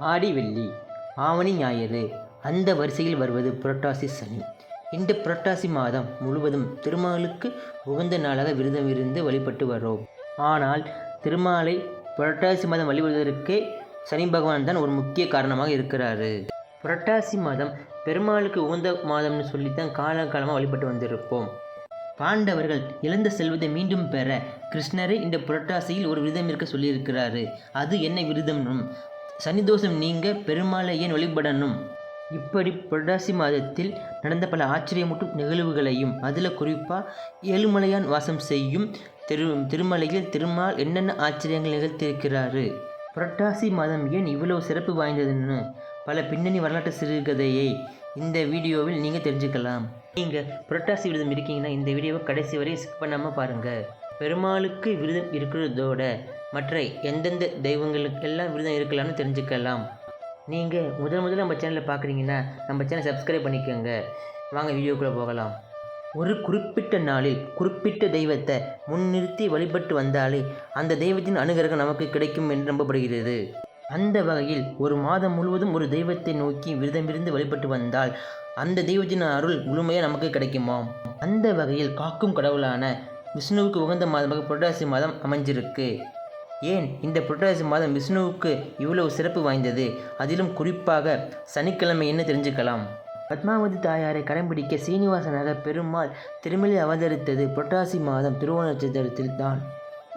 ஆடி வெள்ளி ஆவணி ஞாயிறு அந்த வரிசையில் வருவது புரட்டாசி சனி. இந்த புரட்டாசி மாதம் முழுவதும் திருமாலுக்கு உகந்த நாளாக விரதம் இருந்து வழிபட்டு வரோம் ஆனால் திருமாலை புரட்டாசி மாதம் வழிபடுவதற்கே சனி பகவான் தான் ஒரு முக்கிய காரணமாக இருக்கிறாரு. புரட்டாசி மாதம் பெருமாளுக்கு உகந்த மாதம்னு சொல்லித்தான் காலகாலமாக வழிபட்டு வந்திருப்போம். பாண்டவர்கள் இழந்த செல்வத்தை மீண்டும் பெற கிருஷ்ணரை இந்த புரட்டாசியில் ஒரு விரதம் இருக்க சொல்லியிருக்கிறாரு. அது என்ன விரதம்னும் சனிதோஷம் நீங்க பெருமாளை ஏன் வழிபடணும்? இப்படி புரட்டாசி மாதத்தில் நடந்த பல ஆச்சரியமூட்டும் நிகழ்வுகளையும் அதில் குறிப்பாக ஏழுமலையான் வாசம் செய்யும் திரு திருமலையில் திருமால் என்னென்ன ஆச்சரியங்கள் நிகழ்த்தியிருக்கிறாரு? புரட்டாசி மாதம் ஏன் இவ்வளவு சிறப்பு வாய்ந்ததுன்னு பல பின்னணி வரலாற்று சிறுகதையை இந்த வீடியோவில் நீங்கள் தெரிஞ்சுக்கலாம். நீங்கள் புரட்டாசி விரதம் இருக்கீங்கன்னா இந்த வீடியோவை கடைசி வரை ஸ்கிப் பண்ணாமல் பாருங்கள் பெருமாளுக்கு விரதம் இருக்கிறதோட மற்ற எந்தெந்த தெய்வங்களுக்கெல்லாம் விரதம் இருக்கலாம்னு தெரிஞ்சுக்கலாம். நீங்கள் முதல் முதல்ல நம்ம சேனலில் பார்க்குறீங்கன்னா நம்ம சேனலை சப்ஸ்கிரைப் பண்ணிக்கோங்க. வாங்க வீடியோக்குள்ளே போகலாம். ஒரு குறிப்பிட்ட நாளில் குறிப்பிட்ட தெய்வத்தை முன்னிறுத்தி வழிபட்டு வந்தாலே அந்த தெய்வத்தின் அனுகிரகம் நமக்கு கிடைக்கும் என்று நம்பப்படுகிறது. அந்த வகையில் ஒரு மாதம் முழுவதும் ஒரு தெய்வத்தை நோக்கி விரதமிருந்து வழிபட்டு வந்தால் அந்த தெய்வத்தின் அருள் முழுமையாக நமக்கு கிடைக்குமாம் அந்த வகையில் காக்கும் கடவுளான விஷ்ணுவுக்கு உகந்த மாதமாக புரட்டாசி மாதம் அமைஞ்சிருக்கு. ஏன் இந்த புரட்டாசி மாதம் விஷ்ணுவுக்கு இவ்வளவு சிறப்பு வாய்ந்தது? அதிலும் குறிப்பாக சனிக்கிழமை என்ன தெரிஞ்சுக்கலாம்? பத்மாவதி தாயாரை கடைபிடிக்க சீனிவாசனாக பெருமாள் திருமலை அவதரித்தது புரட்டாசி மாதம் திருவோண நட்சத்திரத்தில் தான்.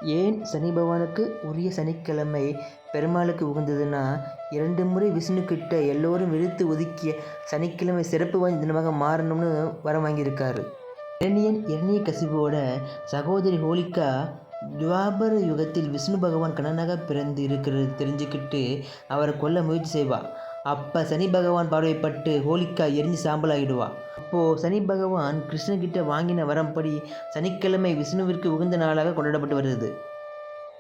ஏன் சனி பகவானுக்கு உரிய சனிக்கிழமை பெருமாளுக்கு உகந்ததுன்னா இரண்டு முறை விஷ்ணு கிட்ட எல்லோரும் விழுத்து ஒதுக்கிய சனிக்கிழமை சிறப்பு வாய்ந்த தினமாக மாறணும்னு வரம் வாங்கியிருக்காரு. இரணியன் இரணிய கசிபோட சகோதரி ஹோலிகா துவாபர யுகத்தில் விஷ்ணு பகவான் கண்ணனாக பிறந்து இருக்கிறது தெரிஞ்சுக்கிட்டு அவரை கொல்ல முயற்சி செய்வா. அப்போ சனி பகவான் பார்வைப்பட்டு ஹோலிக்கா எரிஞ்சு சாம்பலாகிடுவா. அப்போது சனி பகவான் கிருஷ்ணகிட்ட வாங்கின வரம்படி சனிக்கிழமை விஷ்ணுவிற்கு உகந்த நாளாக கொண்டாடப்பட்டு வருது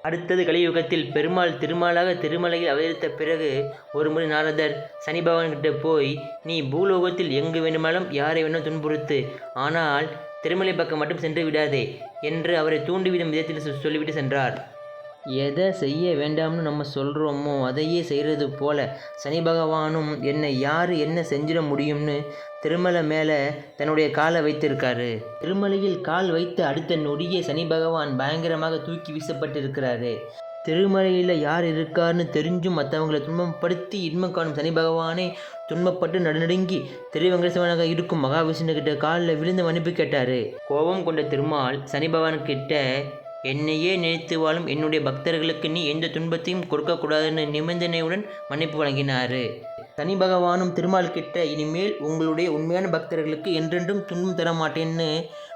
அடுத்தது கலியுகத்தில் பெருமாள் திருமாலாக திருமலையில் அவதரித்த பிறகு ஒரு முறை நாரதர் சனி பகவான்கிட்ட போய் நீ பூலோகத்தில் எங்கு வேணுமாலும் யாரை வேணும் துன்புறுத்து. ஆனால் திருமலை பக்கம் மட்டும் சென்று விடாதே என்று அவரை தூண்டிவிடும் விதத்தில் சொ- சொல்லிவிட்டு சென்றார். எதை செய்ய வேண்டாம்னு நம்ம சொல்கிறோமோ அதையே செய்கிறது போல சனி பகவானும் என்னை யார் என்ன செஞ்சிட முடியும்னு திருமலை மேலே தன்னுடைய காலை வைத்திருக்காரு. திருமலையில் கால் வைத்த அடுத்த நொடியே சனி பகவான் பயங்கரமாக தூக்கி வீசப்பட்டிருக்கிறாரு. திருமலையில் யார் இருக்காருன்னு தெரிஞ்சும் மற்றவங்களை துன்பப்படுத்தி இன்பம் காணும் சனி பகவானே துன்பப்பட்டு நடுநடுங்கி திருவெங்கடேசவனாக இருக்கும் மகாவிஷ்ணு கிட்ட காலில் விழுந்து மன்னிப்பு கேட்டார். கோபம் கொண்ட திருமால் சனி பகவான் கிட்ட என்னையே நினைத்து வாழும் என்னுடைய பக்தர்களுக்கு நீ எந்த துன்பத்தையும் கொடுக்கக்கூடாதுன்னு நிபந்தனையுடன் மன்னிப்பு வழங்கினார். சனி பகவானும் திருமால் கிட்ட இனிமேல் உங்களுடைய உண்மையான பக்தர்களுக்கு என்றென்றும் துன்பம் தர மாட்டேன்னு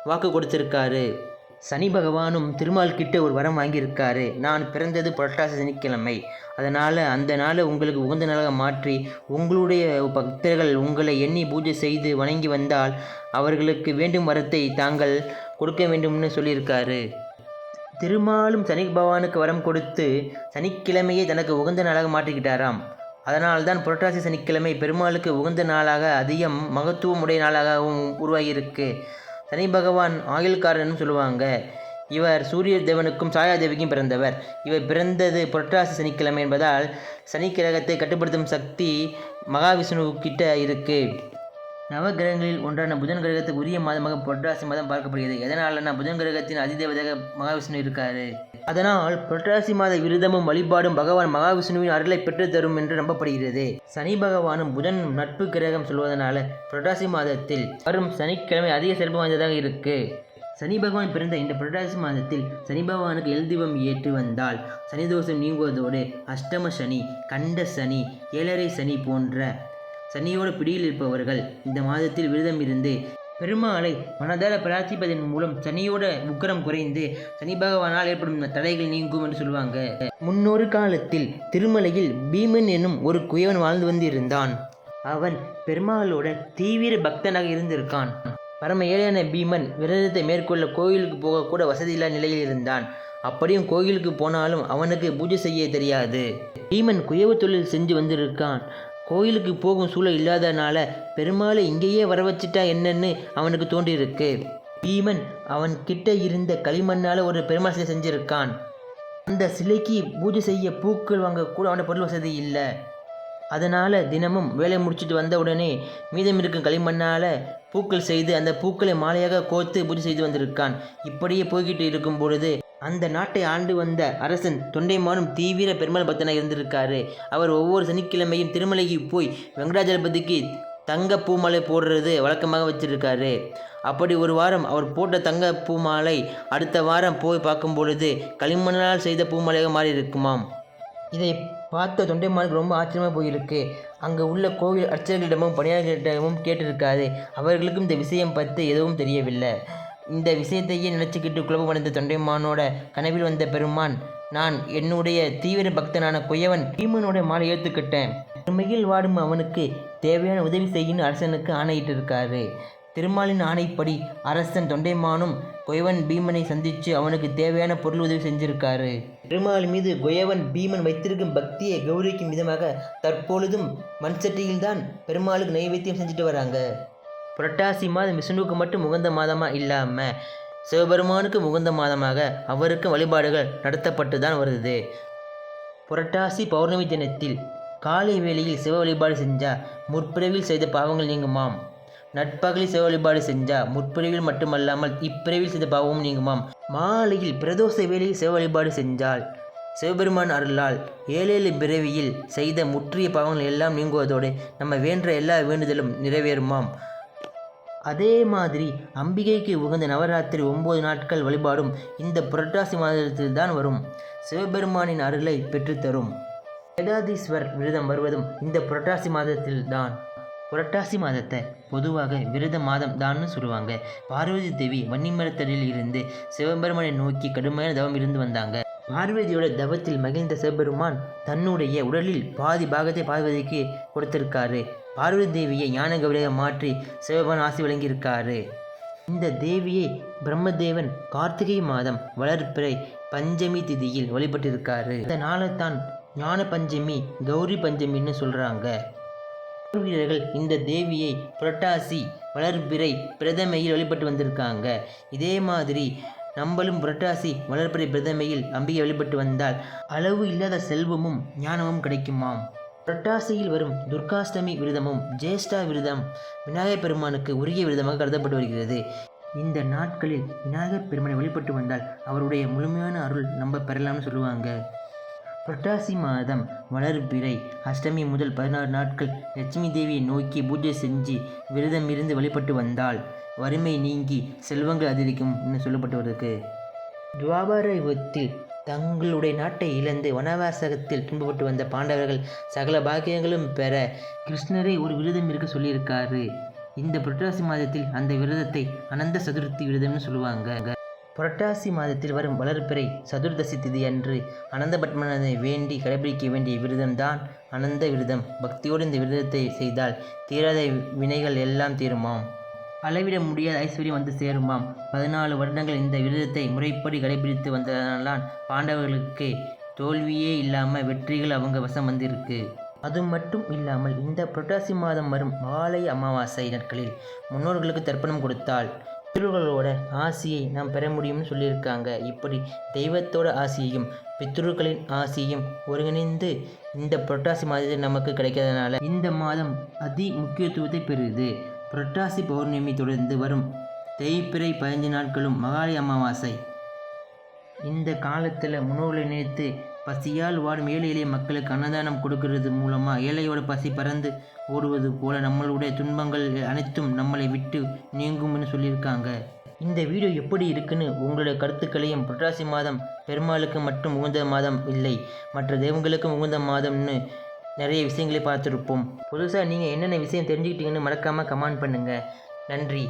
வாக்கு கொடுத்திருக்காரு. சனி பகவானும் திருமால் கிட்ட ஒரு வரம் வாங்கியிருக்காரு. நான் பிறந்தது புரட்டாசி சனிக்கிழமை. அதனால் அந்த நாளை உங்களுக்கு உகந்த நாளாக மாற்றி உங்களுடைய பக்தர்கள் உங்களை எண்ணி பூஜை செய்து வணங்கி வந்தால் அவர்களுக்கு வேண்டும் வரத்தை தாங்கள் கொடுக்க வேண்டும்னு சொல்லியிருக்காரு. திருமாலும் சனி பகவானுக்கு வரம் கொடுத்து சனிக்கிழமையை தனக்கு உகந்த நாளாக மாற்றிக்கிட்டாராம். அதனால்தான் புரட்டாசி சனிக்கிழமை பெருமாளுக்கு உகந்த நாளாக அதிகம் மகத்துவம் உடைய நாளாகவும் உருவாகியிருக்கு. சனி பகவான் ஆயுள்காரன் சொல்லுவாங்க. இவர் சூரிய தேவனுக்கும் சாயாதேவிக்கும் பிறந்தவர். இவர் பிறந்தது புரட்டாசி சனிக்கிழமை என்பதால் சனி கிரகத்தை கட்டுப்படுத்தும் சக்தி மகாவிஷ்ணுக்கிட்ட இருக்குது நவகிரகங்களில் ஒன்றான புதன் கிரகத்துக்கு உரிய மாதமாக புரட்டாசி மாதம் பார்க்கப்படுகிறது. எதனாலனா புதன் கிரகத்தின் அதிதேவதாக மகாவிஷ்ணு இருக்காரு. அதனால் புரட்டாசி மாத விரதமும் வழிபாடும் பகவான் மகாவிஷ்ணுவின் அருளை பெற்று தரும் என்று நம்பப்படுகிறது. சனி பகவானும் புதன் நட்பு கிரகம் சொல்வதனால புரட்டாசி மாதத்தில் வரும் சனிக்கிழமை அதிக சிறப்பு வாய்ந்ததாக இருக்கு. சனி பகவான் பிறந்த இந்த புரட்டாசி மாதத்தில் சனி பகவானுக்கு எழுதிவம் ஏற்று வந்தால் சனி தோஷம் நீங்குவதோடு அஷ்டம சனி கண்ட சனி ஏழரை சனி போன்ற சனியோட பிடியில் இருப்பவர்கள் இந்த மாதத்தில் விரதம் இருந்து பெருமாளை மனதார பிரார்த்திப்பதன் மூலம் சனியோட உக்கரம் குறைந்து சனி பகவானால் ஏற்படும் தடைகள் நீங்கும் என்று சொல்லுவாங்க. முன்னொரு காலத்தில் திருமலையில் பீமன் எனும் ஒரு குயவன் வாழ்ந்து வந்திருந்தான். அவன் பெருமாளோட தீவிர பக்தனாக இருந்திருக்கான். பரம ஏழையான பீமன் விரதத்தை மேற்கொள்ள கோயிலுக்கு போகக்கூட வசதியில்லா நிலையில் இருந்தான். அப்படியும் கோயிலுக்கு போனாலும் அவனுக்கு பூஜை செய்ய தெரியாது. பீமன் குயவு தொழில் செஞ்சு வந்திருக்கான். கோயிலுக்கு போகும் சூழல் இல்லாதனால பெருமாளை இங்கேயே வர வச்சிட்டா என்னன்னு அவனுக்கு தோன்றியிருக்கு. பீமன் அவன் கிட்ட இருந்த களிமண்ணால் ஒரு பெருமாள் சிலை செஞ்சிருக்கான். அந்த சிலைக்கு பூஜை செய்ய பூக்கள் வாங்க கூட அவன பொருள் வசதி இல்லை. அதனால் தினமும் வேலை முடிச்சிட்டு வந்த உடனே மீதம் இருக்கும் களிமண்ணால் பூக்கள் செய்து அந்த பூக்களை மாலையாக கோர்த்து பூஜை செய்து வந்திருக்கான். இப்படியே போய்கிட்டு இருக்கும் பொழுது அந்த நாட்டை ஆண்டு வந்த அரசன் தொண்டைமானும் தீவிர பெருமாள் பக்தனாக இருந்திருக்காரு. அவர் ஒவ்வொரு சனிக்கிழமையும் திருமலைக்கு போய் வெங்கடாஜலபதிக்கு தங்க பூமாலை போடுறது வழக்கமாக வச்சிருக்காரு. அப்படி ஒரு வாரம் அவர் போட்ட தங்க பூமாலை அடுத்த வாரம் போய் பார்க்கும் பொழுது களிமண்ணால் செய்த பூமாலையாக மாறி இருக்குமாம் இதை பார்த்த தொண்டைமானுக்கு ரொம்ப ஆச்சரியமாக போயிருக்கு. அங்கே உள்ள கோவில் அர்ச்சகர்களிடமும் பணியாளர்களிடமும் கேட்டிருக்காரு. அவர்களுக்கும் இந்த விஷயம் பற்றி எதுவும் தெரியவில்லை. இந்த விஷயத்தையே நினச்சிக்கிட்டு குழப்பமடைந்த தொண்டைமானோட கனவில் வந்த பெருமான் நான் என்னுடைய தீவிர பக்தனான குயவன் பீமனோட மாலை ஏற்றுக்கிட்டேன் பெருமையில் வாடும் அவனுக்கு தேவையான உதவி செய்யும் அரசனுக்கு ஆணையிட்டு இருக்காரு திருமாலின் ஆணைப்படி அரசன் தொண்டைமானும் குயவன் பீமனை சந்தித்து அவனுக்கு தேவையான பொருள் உதவி செஞ்சிருக்காரு. திருமால் மீது குயவன் பீமன் வைத்திருக்கும் பக்தியை கௌரவிக்கும் விதமாக தற்பொழுதும் மண் சட்டியில்தான் பெருமாளுக்கு நைவேத்தியம் செஞ்சுட்டு வராங்க. புரட்டாசி மாதம் விஷ்ணுவுக்கு மட்டும் உகந்த மாதமாக இல்லாமல் சிவபெருமானுக்கு உகந்த மாதமாக அவருக்கும் வழிபாடுகள் நடத்தப்பட்டு தான் வருது. புரட்டாசி பௌர்ணமி தினத்தில் காலை வேளையில் சிவ வழிபாடு செஞ்சால் முற்பிறவில் செய்த பாவங்கள் நீங்குமாம். நட்பகலில் சிவ வழிபாடு செஞ்சால் முற்பிறவில் மட்டுமல்லாமல் இப்பிறவில் செய்த பாவமும் நீங்குமாம். மாலையில் பிரதோஷ வேளையில் சிவ வழிபாடு செஞ்சால் சிவபெருமான் அருளால் ஏழேழு பிறவியில் செய்த முற்றிய பாவங்கள் எல்லாம் நீங்குவதோடு நம்ம வேண்ட எல்லா வேண்டுதலும் நிறைவேறுமாம். அதே மாதிரி அம்பிகைக்கு உகந்த நவராத்திரி ஒம்பது நாட்கள் வழிபாடும் இந்த புரட்டாசி மாதத்தில் தான் வரும். சிவபெருமானின் அருளை பெற்றுத்தரும். வேதாதீஸ்வர் விரதம் வருவதும் இந்த புரட்டாசி மாதத்தில் தான் புரட்டாசி மாதத்தை பொதுவாக விரத மாதம் தான்னு சொல்லுவாங்க. பார்வதி தேவி வன்னிமரத்தடியில் இருந்து சிவபெருமானை நோக்கி கடுமையான தவம் இருந்து வந்தாங்க. பார்வதியோட தவத்தில் மகிழ்ந்த சிவபெருமான் தன்னுடைய உடலில் பாதி பாகத்தை பார்வதிக்கு கொடுத்திருக்காரு. பார்வதி தேவியை ஞான கௌரியாக மாற்றி சிவபான் ஆசி வழங்கியிருக்காரு. இந்த தேவியை பிரம்மதேவன் கார்த்திகை மாதம் வளர்ப்பிறை பஞ்சமி திதியில் வழிபட்டிருக்காரு. இந்த தான் ஞான பஞ்சமி கௌரி பஞ்சமின்னு சொல்கிறாங்க வீரர்கள் இந்த தேவியை புரட்டாசி வளர்பிறை பிரதமையில் வழிபட்டு வந்திருக்காங்க. இதே மாதிரி நம்மளும் புரட்டாசி வளர்பிறை பிரதமையில் அம்பிகை வழிபட்டு வந்தால் அளவு இல்லாத செல்வமும் ஞானமும் கிடைக்குமாம். புரட்டாசியில் வரும் துர்காஷ்டமி விரதமும் ஜேஷ்டா விரதம் விநாயகர் பெருமானுக்கு உரிய விரதமாக கருதப்பட்டு வருகிறது. இந்த நாட்களில் விநாயகர் பெருமானை வழிபட்டு வந்தால் அவருடைய முழுமையான அருள் நம்ம பெறலாம்னு சொல்லுவாங்க. புரட்டாசி மாதம் வளர்பிறை அஷ்டமி முதல் பதினாறு நாட்கள் லட்சுமி தேவியை நோக்கி பூஜை செஞ்சு விரதம் இருந்து வழிபட்டு வந்தால் வறுமை நீங்கி செல்வங்கள் அதிகரிக்கும் என்று சொல்லப்பட்டு வருது துவாபார யுகத்தில் தங்களுடைய நாட்டை இழந்து வனவாசகத்தில் துன்பப்பட்டு வந்த பாண்டவர்கள் சகல பாக்கியங்களும் பெற கிருஷ்ணரை ஒரு விரதம் இருக்க சொல்லியிருக்காரு. இந்த புரட்டாசி மாதத்தில் அந்த விரதத்தை அனந்த சதுர்த்தி விரதம்னு சொல்லுவாங்க. புரட்டாசி மாதத்தில் வரும் வளர்ப்பிறை சதுர்தசி திதி அன்று அனந்த பத்மநாதனை வேண்டி கடைபிடிக்க வேண்டிய விரதம்தான் அனந்த விரதம். பக்தியோடு இந்த விரதத்தை செய்தால் தீராத வினைகள் எல்லாம் தீருமாம். அளவிட முடியாத ஐஸ்வர்யம் வந்து சேருமாம். பதினாலு வருடங்கள் இந்த விரதத்தை முறைப்படி கடைபிடித்து வந்ததனால்தான் பாண்டவர்களுக்கு தோல்வியே இல்லாமல் வெற்றிகள் அவங்க வசம் வந்திருக்கு. அது மட்டும் இல்லாமல் இந்த புரட்டாசி மாதம் வரும் மாலை அமாவாசை நாட்களில் முன்னோர்களுக்கு தர்ப்பணம் கொடுத்தால் பித்ருகளோட ஆசியை நாம் பெற முடியும்னு சொல்லியிருக்காங்க. இப்படி தெய்வத்தோட ஆசியையும் பித்ருக்களின் ஆசியும் ஒருங்கிணைந்து இந்த புரட்டாசி மாதத்தில் நமக்கு கிடைக்கிறதுனால இந்த மாதம் அதி முக்கியத்துவத்தை பெறுது. புரட்டாசி பௌர்ணமி தொடர்ந்து வரும். தேய்பிறை பதினஞ்சு நாட்களும் மகாளி அமாவாசை. இந்த காலத்தில் முன்னோர்களை நினைத்து பசியால் வாடும் ஏழை எளிய மக்களுக்கு அன்னதானம் கொடுக்கறது மூலமாக ஏழையோட பசி பறந்து ஓடுவது போல நம்மளுடைய துன்பங்கள் அனைத்தும் நம்மளை விட்டு நீங்கும்னு சொல்லியிருக்காங்க. இந்த வீடியோ எப்படி இருக்குன்னு உங்களுடைய கருத்துக்களையும் புரட்டாசி மாதம் பெருமாளுக்கு மட்டும் உகந்த மாதம் இல்லை. மற்ற தெய்வங்களுக்கும் உகந்த மாதம்னு நிறைய விஷயங்களை பார்த்துருப்போம். புதுசாக நீங்கள் என்னென்ன விஷயம் தெரிஞ்சுக்கிட்டீங்கன்னு மறக்காமல் கமெண்ட் பண்ணுங்கள் நன்றி.